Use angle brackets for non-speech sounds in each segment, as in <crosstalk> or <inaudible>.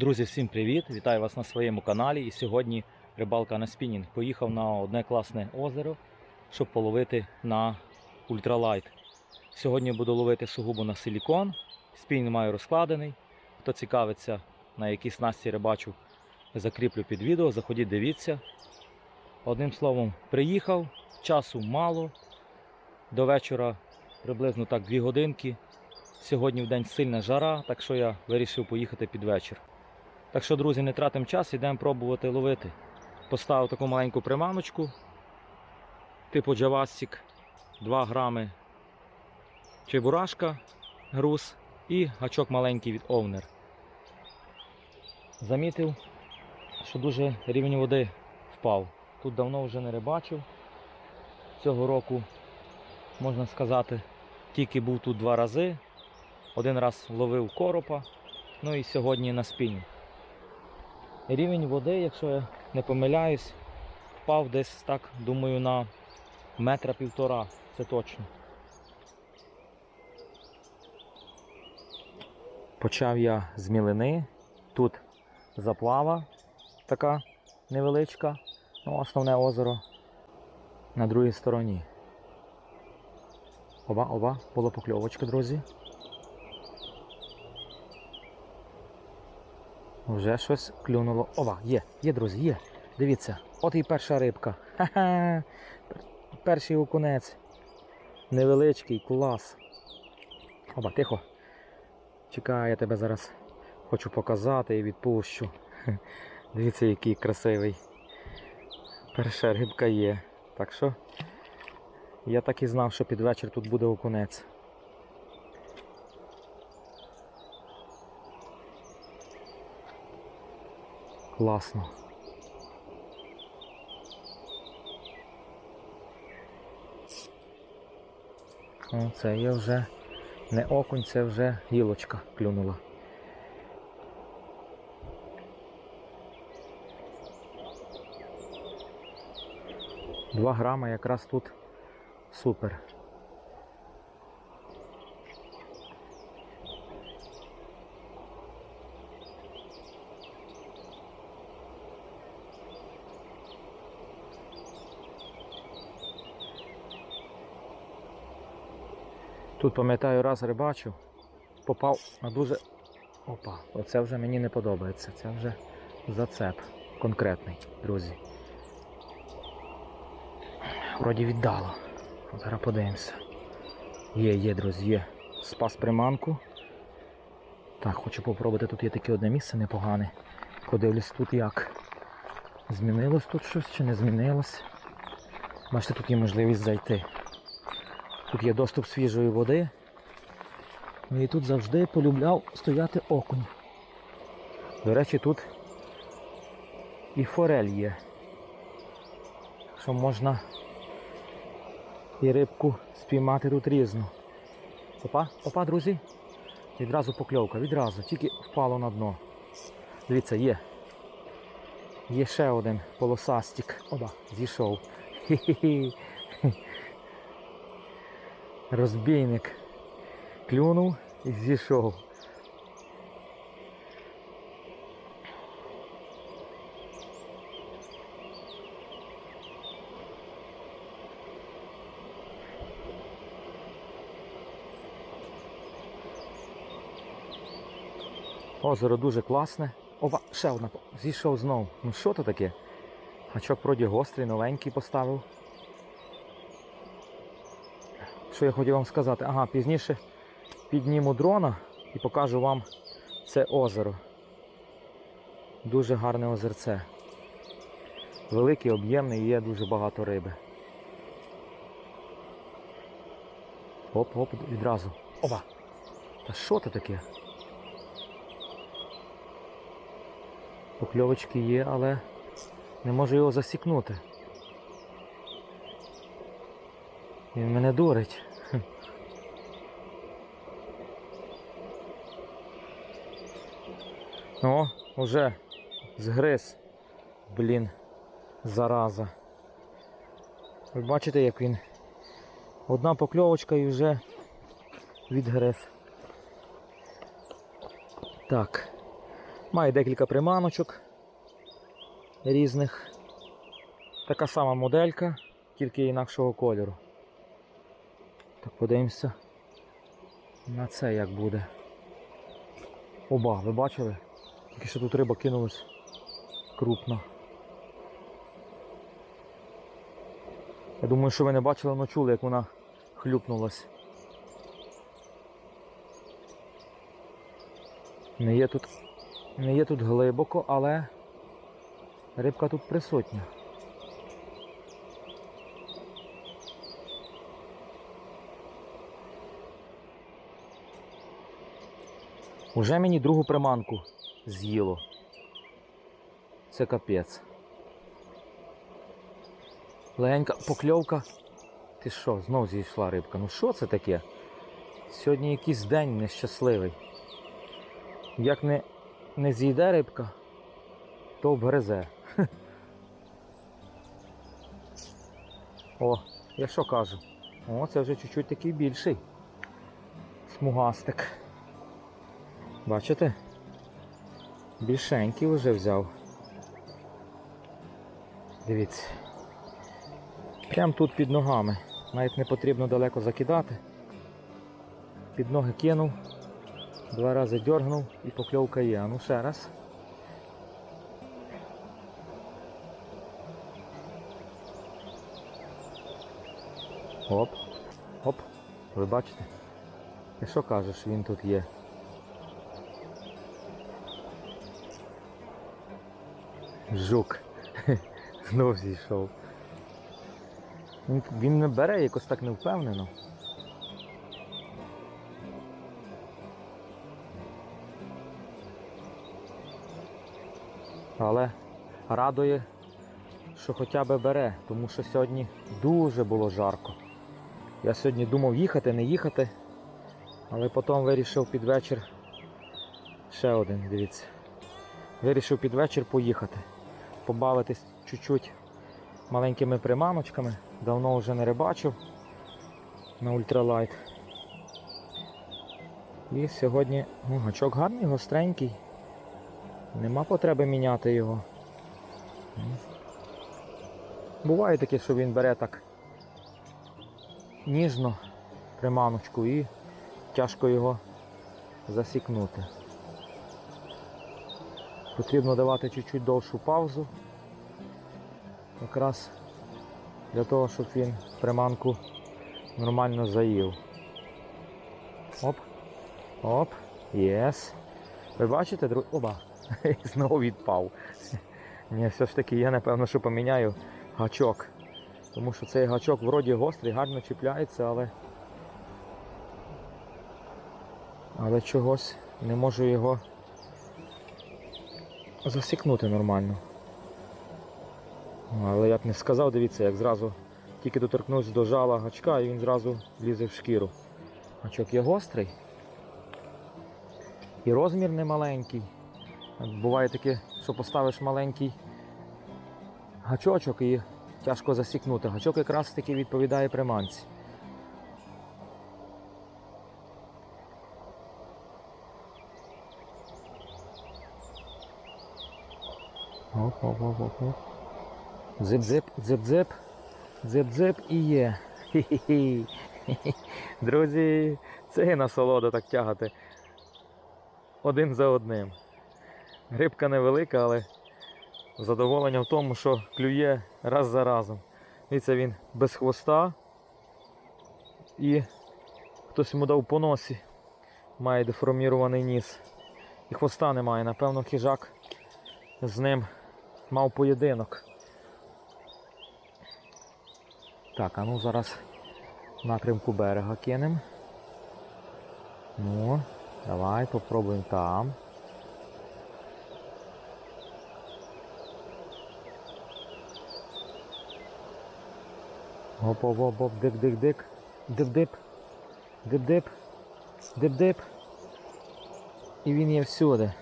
Друзі, всім привіт! Вітаю вас на своєму каналі. І сьогодні рибалка на спінінг. Поїхав на одне класне озеро, щоб половити на ультралайт. Сьогодні буду ловити сугубо на силікон. Спінінг маю розкладений. Хто цікавиться, на якій снасті рибачу, закріплю під відео. Заходіть, дивіться. Одним словом, приїхав, часу мало. До вечора приблизно так 2 годинки. Сьогодні в день сильна жара, так що я вирішив поїхати під вечір. Так що, друзі, не тратимо час, йдемо пробувати ловити. Поставив таку маленьку приманочку, типу джавастик, 2 грами чебурашка, груз і гачок маленький від овнер. Замітив, що дуже рівень води впав. Тут давно вже не рибачив. Цього року, можна сказати, тільки був тут два рази. Один раз ловив коропа, ну і сьогодні на спінінг. Рівень води, якщо я не помиляюсь, впав десь так, думаю, на метра півтора, це точно. Почав я з мілини. Тут заплава така невеличка, ну основне озеро на другій стороні. Оба, оба, була покльовочка, друзі. Вже щось клюнуло. Ова, є, є, друзі, є. Дивіться, от і перша рибка. Ха-ха. Перший окунець. Невеличкий, клас. Оба, тихо. Чекай, я тебе зараз хочу показати і відпущу. Дивіться, який красивий. Перша рибка є. Так що я так і знав, що під вечір тут буде окунець. Класно. О, це є вже не окунь, це вже гілочка клюнула. Два грама якраз тут супер. Тут пам'ятаю, раз рибачив, попав на дуже. Опа, оце вже мені не подобається. Це вже зацеп конкретний, друзі. Вроді віддало. Зараз подивимося. Є, є, друзі, є. Спас приманку. Так, хочу попробувати. Тут є таке одне місце непогане. Подивлюсь тут як. Змінилось тут щось чи не змінилось. Бачите, тут є можливість зайти. Тут є доступ свіжої води. Ну і тут завжди полюбляв стояти окунь. До речі, тут і форель є. Що можна і рибку спіймати тут різну. Опа, опа, друзі. Відразу покльовка, відразу, тільки впало на дно. Дивіться, є. Є ще один полосастик. Оба, зійшов. Хі-хі-хі. Розбійник клюнув і зійшов. Озеро дуже класне. Ова, ще одна. Зійшов знову. Ну що то таке? Гачок вроді гострий, новенький поставив. Що я хотів вам сказати? Ага, пізніше підніму дрона і покажу вам це озеро. Дуже гарне озерце. Великий, об'ємний і є дуже багато риби. Оп, оп, відразу. Опа! Та що це таке? Покльовочки є, але не можу його засікнути. Він мене дурить. О, уже згриз. Блін, зараза. Ви бачите, як він одна покльовочка і вже відгриз. Так. Має декілька приманочок різних. Така сама моделька, тільки інакшого кольору. Так подивимося на це як буде. Оба, ви бачили? Тільки що тут риба кинулась крупно. Я думаю, що ви не бачили, але чули, як вона хлюпнулась. Не є тут, не є тут глибоко, але рибка тут присутня. Уже мені другу приманку з'їло. Це капець. Легенька покльовка. Ти що, знов зійшла рибка? Ну що це таке? Сьогодні якийсь день нещасливий. Як не, не з'їде рибка, то вгризе. О, я що кажу? О, це вже чуть-чуть такий більший. Смугастик. Бачите? Більшенький вже взяв. Дивіться. Прямо тут під ногами. Навіть не потрібно далеко закидати. Під ноги кинув, два рази дьоргнув і покльовка є. Ну ще раз. Оп, оп, ви бачите? І що кажеш, він тут є? Жук. <laughs> Знов зійшов. Він, не бере якось так невпевнено. Але радує, що хоча б бере, тому що сьогодні дуже було жарко. Я сьогодні думав їхати, не їхати, але потім вирішив під вечір ще один, дивіться. Вирішив під вечір поїхати, побавитись чуть-чуть маленькими приманочками. Давно вже не рибачив на ультралайт. І сьогодні ну, гачок гарний, гостренький. Нема потреби міняти його. Буває таке, що він бере так ніжно приманочку і тяжко його засікнути. Потрібно давати чуть-чуть довшу паузу. Якраз для того, щоб він приманку нормально заїв. Оп. Оп. Єс. Ви бачите, друг... Оба. <laughs> Знову відпав. <laughs> Ні, все ж таки я напевно, що поміняю гачок. Тому що цей гачок вроді гострий, гарно чіпляється, але. Але чогось не можу його засікнути нормально. Але я б не сказав, дивіться, як зразу тільки доторкнувся до жала гачка і він зразу влізе в шкіру. Гачок є гострий. І розмір не маленький. Буває таке, що поставиш маленький гачочок і тяжко засікнути. Гачок якраз таки відповідає приманці. Оп, оп, оп, оп, оп. Дзип-дзип, дзип-дзип, дзип-дзип і є. Хі-хі-хі. Хі-хі. <laughs> Друзі, це є насолода так тягати. Один за одним. Рибка невелика, але задоволення в тому, що клює раз за разом. Дивіться, він без хвоста. І хтось йому дав по носі. Має деформірований ніс. І хвоста немає. Напевно, хижак з ним мав поєдинок. Так, а ну зараз напрямку берега кинемо. Ну, давай попробуємо там. Оп, оп, оп, оп, дик, дик, дик, дип, дип, дип, дип, дип, дип. І він є всюди.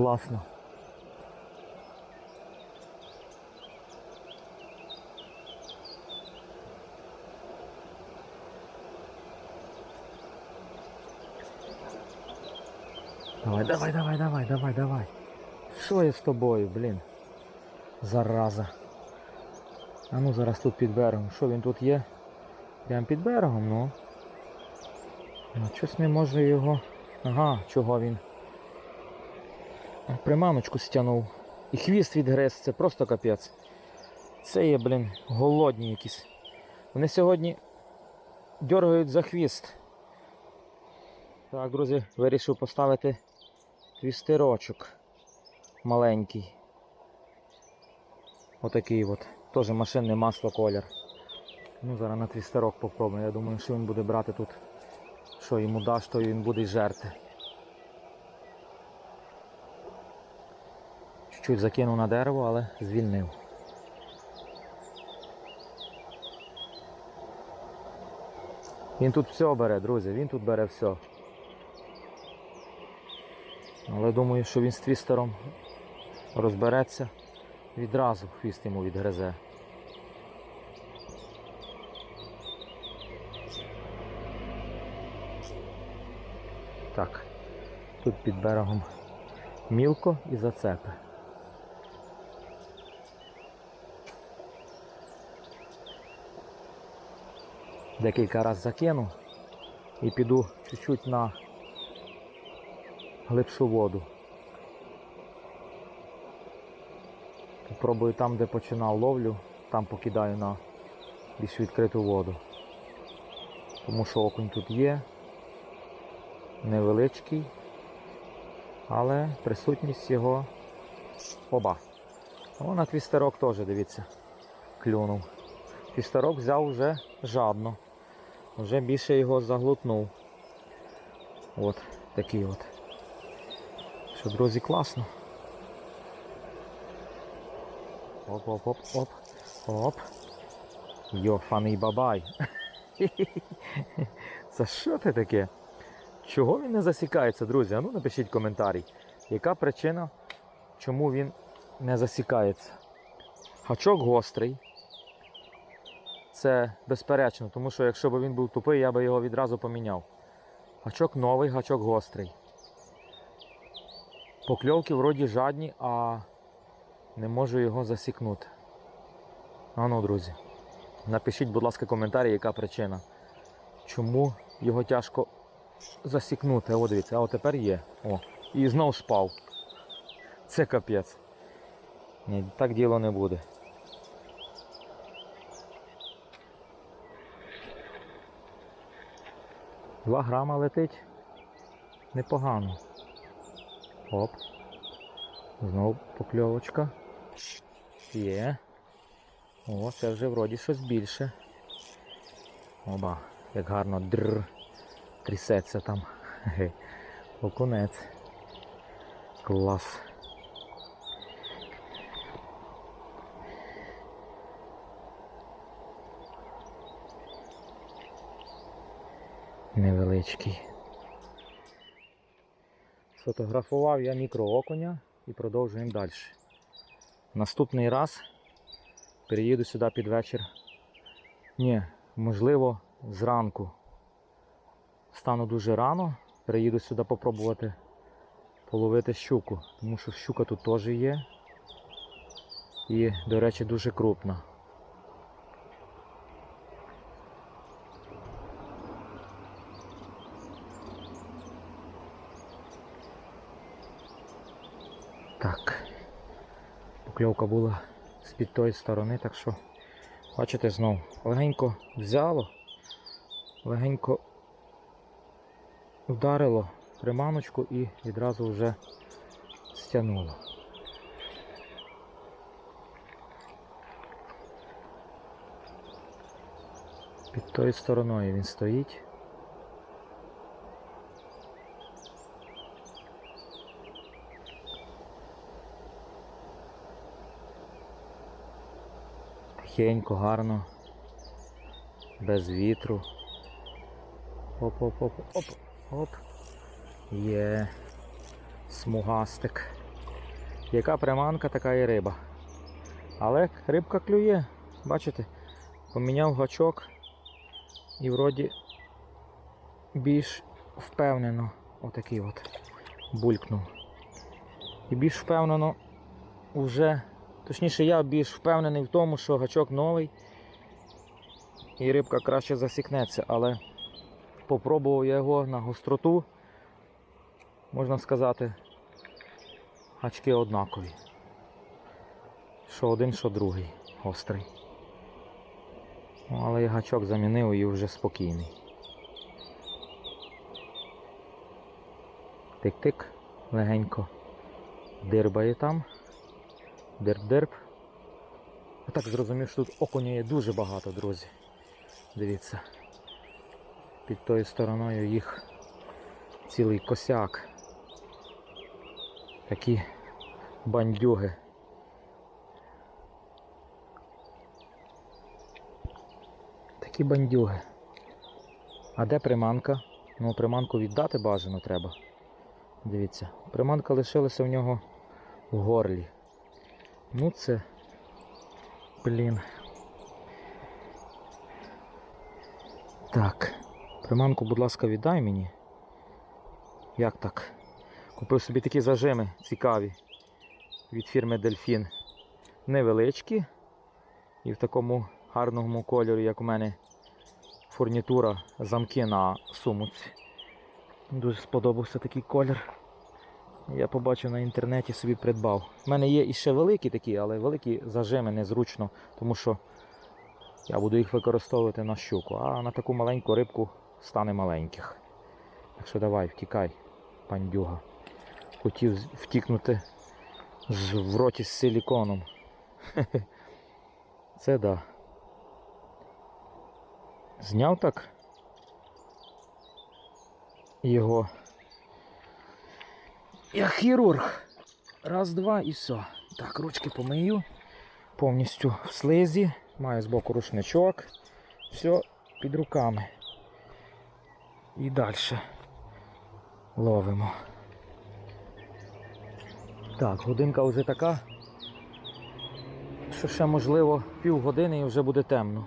Класно. Давай, давай, давай, давай, давай, давай. Що я з тобою, блін? Зараза. А ну зараз тут під берегом. Що він тут є? Прям під берегом, ну. Ну, щось не може його. Ага, чого він. Приманочку стягнув. І хвіст відгриз, це просто капець. Це є, блін, голодні якісь. Вони сьогодні дергають за хвіст. Так, друзі, вирішив поставити твістерочок маленький. Отакий от. Теж машинне масло колір. Ну, зараз на твістерок попробую. Я думаю, що він буде брати тут. Що йому даш, то він буде й жерти. Чуть-чуть закинув на дерево, але звільнив. Він тут все бере, друзі, він тут бере все. Але думаю, що він з твістером розбереться, відразу хвіст йому відгризе. Так, тут під берегом мілко і зацепи. Декілька разів закину і піду чуть-чуть на глибшу воду. Попробую там, де починав ловлю, там покидаю на більш відкриту воду. Тому що окунь тут є, невеличкий, але присутність його оба. О, на твістерок теж, дивіться, клюнув. Твістерок взяв вже жадно. Вже більше його заглутнув. От такий от. Що, друзі, класно. Оп-оп-оп-оп. Оп. Йофаний бабай. <laughs> Це що це таке? Чого він не засікається, друзі? А ну напишіть коментарі. Яка причина, чому він не засікається? Гачок гострий. Це безперечно, тому що якщо б він був тупий, я би його відразу поміняв. Гачок новий, гачок гострий. Покльовки вроді жадні, а не можу його засікнути. А ну, друзі, напишіть, будь ласка, коментарі, яка причина. Чому його тяжко засікнути? О, дивіться, а тепер є. О, і знов спав. Це капець. Ні, так діло не буде. Два грама летить. Непогано. Оп. Знову покльовочка. Є. О, це вже вроді щось більше. Оба, як гарно др трясеться там. Окунець. Клас. Невеличкий. Сфотографував я мікроокуня і продовжуємо далі. Наступний раз переїду сюди під вечір. Ні, можливо, зранку. Стану дуже рано, переїду сюди попробувати половити щуку, тому що щука тут теж є. І, до речі, дуже крупна. Так. Покльовка була з-під тої сторони, так що, бачите, знов легенько взяло, легенько вдарило приманочку і відразу вже стягнуло. Під тою стороною він стоїть. Тихенько, гарно, без вітру. Оп-оп-оп, оп, оп. Є смугастик. Яка приманка, така і риба. Але рибка клює, бачите, поміняв гачок і вроді більш впевнено отакий от булькнув. І більш впевнено, вже, точніше, я більш впевнений в тому, що гачок новий і рибка краще засікнеться, але попробував я його на гостроту, можна сказати, гачки однакові. Що один, що другий гострий. Ну, але я гачок замінив і вже спокійний. Тик-тик, легенько дирбає там. Дирб-дирб. Я так зрозумів, що тут окуня є дуже багато, друзі. Дивіться. Під тою стороною їх цілий косяк. Такі бандюги. Такі бандюги. А де приманка? Ну, приманку віддати бажано треба. Дивіться, приманка лишилася в нього в горлі. Ну це. Блін. Так. Приманку, будь ласка, віддай мені. Як так? Купив собі такі зажими цікаві від фірми Дельфін. Невеличкі. І в такому гарному кольорі, як у мене фурнітура замки на сумуці. Дуже сподобався такий колір. Я побачив на інтернеті собі придбав. У мене є іще великі такі, але великі зажими незручно, тому що я буду їх використовувати на щуку, а на таку маленьку рибку стане маленьких. Так що давай, втікай, пандюга. Хотів втікнути в роті з силіконом. <laughs> Це да. Зняв так його. Я хірург. Раз, два і все. Так, ручки помию. Повністю в слизі. Маю збоку рушничок. Все під руками. І далі ловимо. Так, годинка вже така, що ще можливо півгодини і вже буде темно.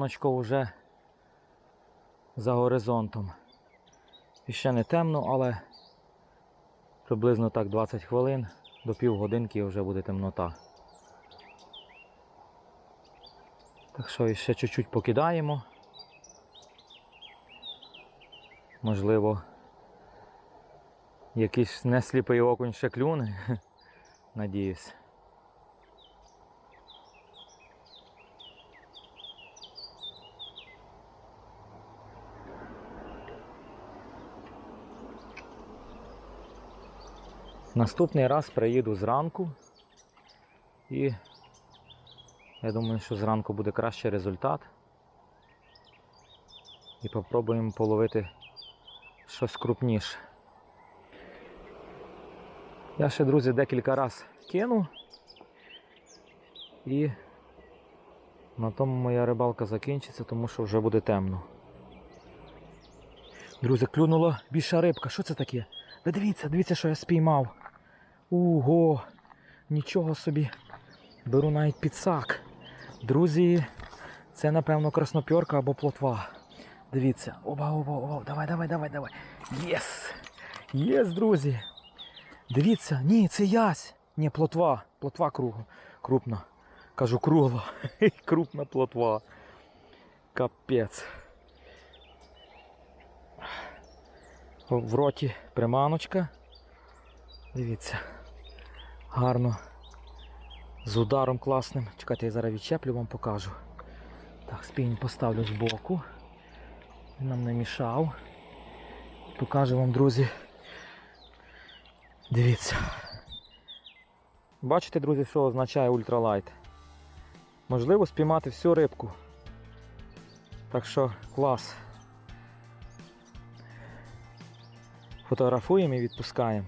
Сонечко вже за горизонтом. І ще не темно, але приблизно так 20 хвилин до півгодинки вже буде темнота. Так що ще чуть-чуть покидаємо. Можливо, якийсь несліпий окунь ще клюне. <laughs> Надіюсь. Наступний раз приїду зранку і я думаю, що зранку буде кращий результат. І попробуємо половити щось крупніше. Я ще, друзі, декілька разів кину і на тому моя рибалка закінчиться, тому що вже буде темно. Друзі, клюнула більша рибка. Що це таке? Ви дивіться, дивіться, що я спіймав. Ого, нічого собі. Беру навіть підсак. Друзі, це напевно краснопьорка або плотва. Дивіться. Оба, оба, оба. Давай, давай, давай, давай. Єс! Єс, друзі. Дивіться, ні, це ясь. Ні, плотва. Плотва кругла. Крупна. Кажу, кругла. <laughs> Крупна плотва. Капець. В роті приманочка. Дивіться. Гарно. З ударом класним. Чекайте, я зараз відчеплю, вам покажу. Так, спінь поставлю збоку. Він нам не мішав. Покажу вам, друзі. Дивіться. Бачите, друзі, що означає ультралайт? Можливо спіймати всю рибку. Так що клас. Фотографуємо і відпускаємо.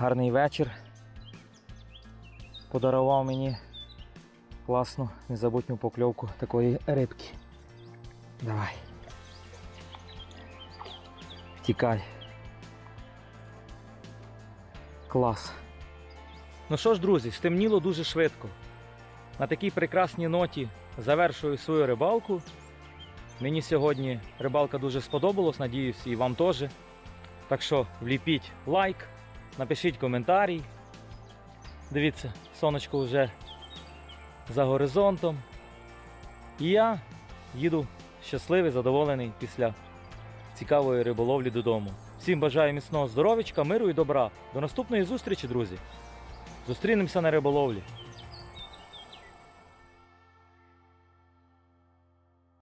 Гарний вечір. Подарував мені класну незабутню покльовку такої рибки. Давай. Тікай. Клас. Ну що ж, друзі, стемніло дуже швидко. На такій прекрасній ноті завершую свою рибалку. Мені сьогодні рибалка дуже сподобалась, надіюсь, і вам теж. Так що вліпіть лайк, напишіть коментарій. Дивіться, сонечко вже за горизонтом. І я їду щасливий, задоволений після цікавої риболовлі додому. Всім бажаю міцного здоров'ячка, миру і добра. До наступної зустрічі, друзі. Зустрінемося на риболовлі.